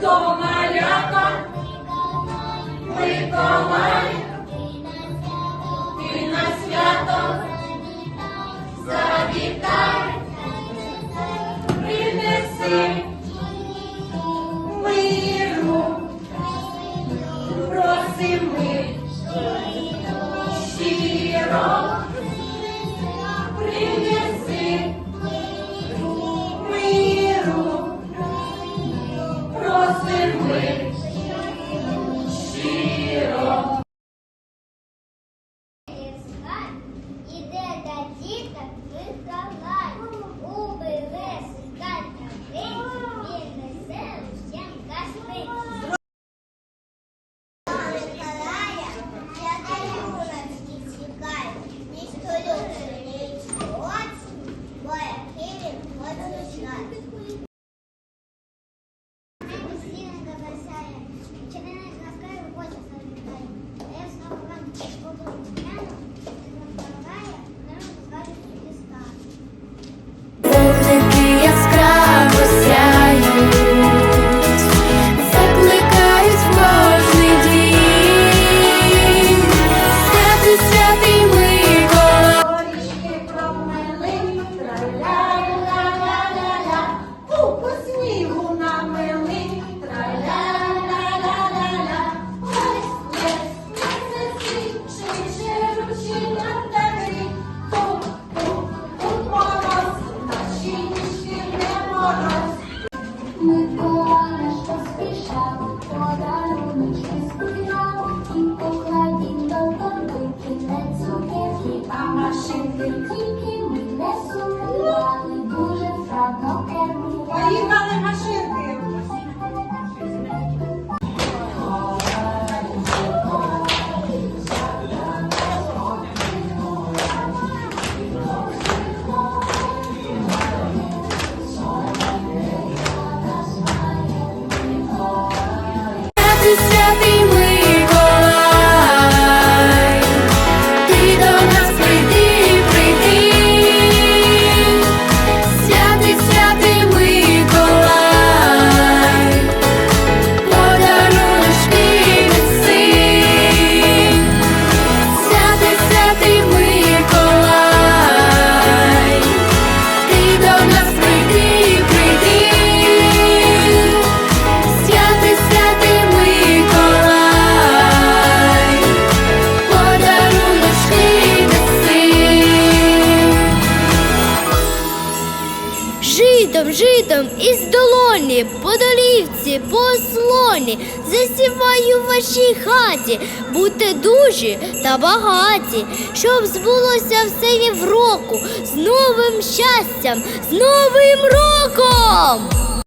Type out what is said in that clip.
до маляка, Миколай, ти на свято. Завітай, принеси миру, просим миру. просимо щиро. Іде до діток вихова. літом, житом із долоні, по долівці, по слоні, засіваю в вашій хаті, будьте дужі та багаті, щоб збулося все півроку з новим щастям, з новим роком.